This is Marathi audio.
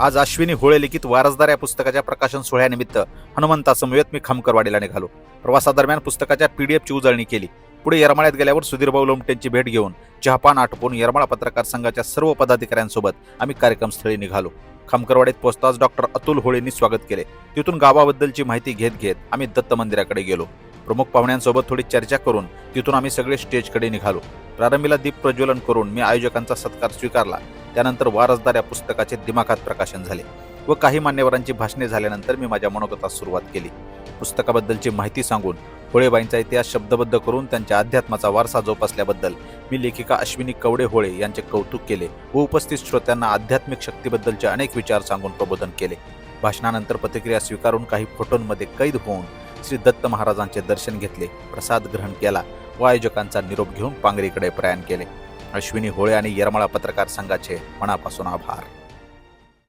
आज अश्विनी होळे लिखित वारसदार या पुस्तकाच्या प्रकाशन सोहळ्यानिमित्त हनुमंतासमवेत मी खामकरवाडीला निघालो. प्रवासादरम्यान पुस्तकाच्या पीडीएफची उजळणी केली. पुढे येरमाळ्यात गेल्यावर सुधीरभाऊ लोमटेंची भेट घेऊन चहापान आटपून येरमाळा पत्रकार संघाच्या सर्व पदाधिकाऱ्यांसोबत आम्ही कार्यक्रमस्थळी निघालो. खामकरवाडीत पोहोचताच डॉक्टर अतुल होळेंनी स्वागत केले. तिथून गावाबद्दलची माहिती घेत घेत आम्ही दत्त मंदिराकडे गेलो. प्रमुख पाहुण्यांसोबत थोडी चर्चा करून तिथून आम्ही सगळे स्टेजकडे निघालो. प्रारंभीला दीप प्रज्वलन करून मी आयोजकांचा सत्कार स्वीकारला. त्यानंतर वारसदार या पुस्तकाचे दिमाखात प्रकाशन झाले व काही मान्यवरांची भाषणे झाल्यानंतर मी माझ्या मनोगतास सुरुवात केली. पुस्तकाबद्दलची माहिती सांगून होळेबाईंचा इतिहास शब्दबद्ध करून त्यांच्या अध्यात्माचा वारसा जोपासल्याबद्दल मी लेखिका अश्विनी कवडे होळे यांचे कौतुक केले व उपस्थित श्रोत्यांना आध्यात्मिक शक्तीबद्दलचे अनेक विचार सांगून प्रबोधन केले. भाषणानंतर प्रतिक्रिया स्वीकारून काही फोटोंमध्ये कैद होऊन श्री दत्त महाराजांचे दर्शन घेतले प्रसाद ग्रहण केला व आयोजकांचा निरोप घेऊन पांगरीकडे प्रयाण केले. अश्विनी होळे आणि येरमाळा पत्रकार संघाचे मनापासून आभार.